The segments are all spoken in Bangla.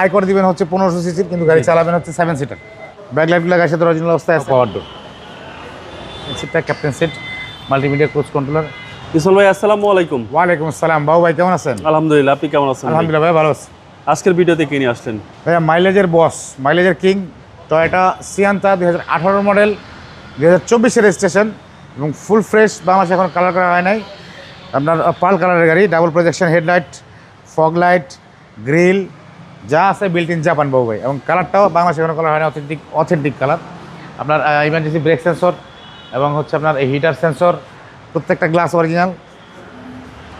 আয় করে দিবেন হচ্ছে পনেরোশো সিসির কিন্তু গাড়ি চালাবেন হচ্ছে সেভেন সিটার ব্যাক লাইটগুলো গাড়ির সাথে অরিজিনাল অবস্থায় আছে। পাওয়ার ডোর সিটটা captain seat multimedia cruise controller isle ভাই আসসালামু আলাইকুম। ওয়ালাইকুম আসসালাম। বাবু ভাই কেমন আছেন? আলহামদুলিল্লাহ আপনি কেমন আছেন? আলহামদুলিল্লাহ ভাই ভালো আছি। আজকের ভিডিওতে কি নিয়ে আসলেন? ভাইয়া মাইলেজের বস মাইলেজের কিং টয়োটা সিয়ান্তা দুই হাজার আঠারো মডেল দুই হাজার চব্বিশের রেজিস্ট্রেশন এবং ফুল ফ্রেশ বাংলাদেশে এখন কালার করা হয় নাই। আপনার পাল কালারের গাড়ি double projection headlight fog light grill যা আছে বিল্ট ইন জাপান বাবু ভাই। এবং কালারটাও বাংলাদেশে এখনও কালার হয় না অথেন্টিক অথেন্টিক কালার আপনার ইমার্জেন্সি ব্রেক সেন্সর এবং হচ্ছে আপনার এই হিটার সেন্সর প্রত্যেকটা গ্লাস অরিজিনাল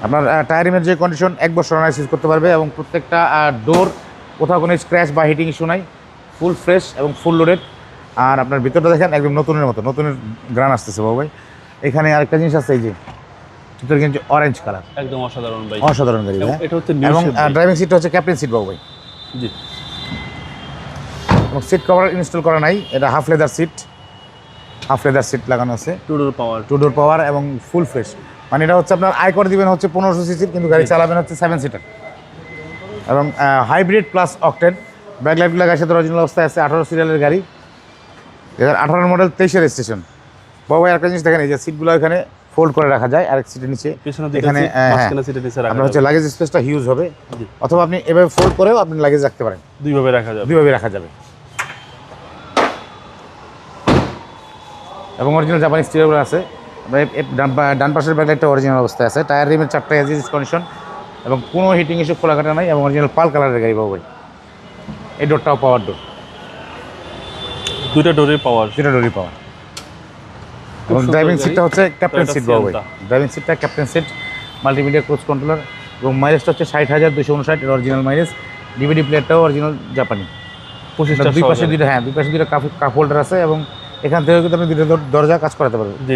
আপনার টায়ারিমের যে কন্ডিশন এক বছর অ্যানালাইসিস করতে পারবে এবং প্রত্যেকটা ডোর কোথাও কোনো স্ক্র্যাচ বা হিটিং ইস্যু নাই। ফুল ফ্রেশ এবং ফুল লোডেড আর আপনার ভিতরটা দেখেন একদম নতুনের মতো নতুনের গ্রান আসতেছে বাবু ভাই। এখানে আরেকটা জিনিস আছে এই যে ভিতরে কিন্তু অরেঞ্জ কালার একদম অসাধারণ ভাই। অসাধারণ গাড়ি এবং হ্যাঁ? এটা হচ্ছে এবং ড্রাইভিং সিটটা হচ্ছে ক্যাপ্টেন সিট বাবু ভাই। জি। এবং সিট কভার ইনস্টল করা নাই এটা half leather seat half leather seat লাগানো আছে। Two door power two door power এবং ফুল ফ্রেশ মানে এটা হচ্ছে আপনার আয় করে দিবেন হচ্ছে পনেরোশো সিসির কিন্তু গাড়ি চালাবেন হচ্ছে সেভেন সিটার এবং হাইব্রিড প্লাস অকটেন ব্যাক লাইটগুলো গাড়ির সাথে অরিজিনাল অবস্থায় আছে আঠারো সিরিয়ালের গাড়ি। দু হাজার আঠারো মডেল তেইশের স্টেশন বাবা একটা জিনিস দেখেন এই যে সিটগুলো এখানে ফোল্ড করে রাখা যায় আরেক সিটের নিচে। এখানে হ্যাঁ, রাখা আপনার হচ্ছে। লাগেজ স্পেসটা হিউজ হবে। অথবা আপনি এভাবে ফোল্ড করেও আপনি লাগেজ রাখতে পারেন। দুইভাবে রাখা যাবে। দুইভাবে রাখা যাবে। এবং অরিজিনাল জাপানি স্টিয়ারগুলো আছে। ডান পাশের ব্যাকলাইটটা অরিজিনাল অবস্থায় আছে। টায়ার রিমের চারটা এজিস কন্ডিশন এবং কোনো হিটিং ইস্যু খোলা কাটা নাই এবং অরিজিনাল পাল কালারের গাড়ি পাবো ভাই এই ডোরটাও পাওয়ার ডোর দুইটা ডোরের পাওয়ার দুটা ডোরই পাওয়ার এবং ড্রাইভিং। সিটটা হচ্ছে ক্যাপ্টেন সিট বাবু। ড্রাইভিং সিটটা captain seat multimedia cruise controller এবং মাইলেজটা হচ্ছে ষাট হাজার দুশো উনষাট এর অরিজিনাল মাইলেজ ডিভিডি প্লেয়ারটাও অরিজিনাল জাপানি পঁচিশটা দুই পাশে দুইটা হ্যাঁ দুই পাশে দুইটা কাপ কাপ হোল্ডার আছে এবং এখান থেকে কিন্তু আপনি দুটো দরজা কাজ করাতে পারবেন। জি।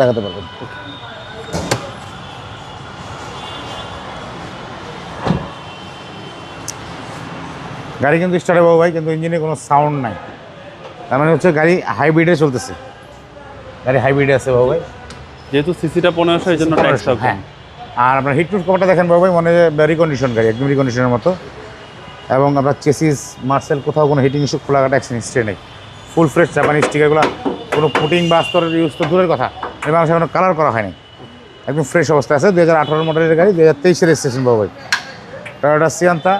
লাগাতে পারবেন। গাড়ি কিন্তু স্টার্ট বাবু ভাই কিন্তু ইঞ্জিনে কোনো সাউন্ড নাই। তার মানে হচ্ছে গাড়ি হাইব্রিডে চলতেছে। গাড়ি হাইব্রিড আছে বাবু ভাই যেহেতু সিসিটা পনেরোশো এই জন্য ট্যাক্সটা হ্যাঁ। আর আপনার হিটপ্রুফ কভারটা দেখেন বাবু ভাই মনে রিকন্ডিশন গাড়ি একদম রিকন্ডিশনের মতো। এবং আপনার চেসিস মার্সেল কোথাও কোনো হিটিং ইস্যু খোলাঘাটা অ্যাক্সিডেন্ট হিস্ট্রি নেই। ফুল ফ্রেশ জাপানি স্টিকারগুলো কোনো পুটিং বা স্তরের ইউজ তো দূরের কথা এবং সেখানে কালার করা হয়নি। একদম ফ্রেশ অবস্থা আছে দু হাজার আঠারো মডেলের গাড়ি দু হাজার তেইশের রেজিস্ট্রেশন বাবু ভাই টয়োটা সিয়ান্তা।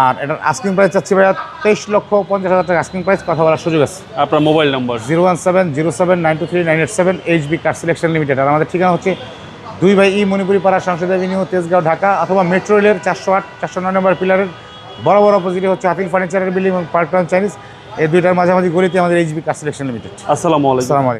আর এটার আস্কিং প্রাইস চাচ্ছি ভাইয়া তেইশ লক্ষ পঞ্চাশ হাজার টাকা আস্কিং প্রাইস কথা বলার সুযোগ আছে। আপনার mobile number zero one seven zero seven nine two three nine eight seven H B car selection limited আর আমাদের ঠিকানা হচ্ছে দুই বাই ই মণিপুরি পাড়া সংসদ এভিনিউ তেজগাঁও ঢাকা অথবা মেট্রো রেলের চারশো আট চারশো নয় নম্বর পিলারের বড় বড় অপোজিটে হচ্ছে হাতিল ফার্নিচারের বিল্ডিং এবং পার্ক চাইনিজ এই দুইটার মাঝামাঝি গলিতে আমাদের এইচবি কার সিলেকশন লিমিটেড আসসালামু আলাইকুম।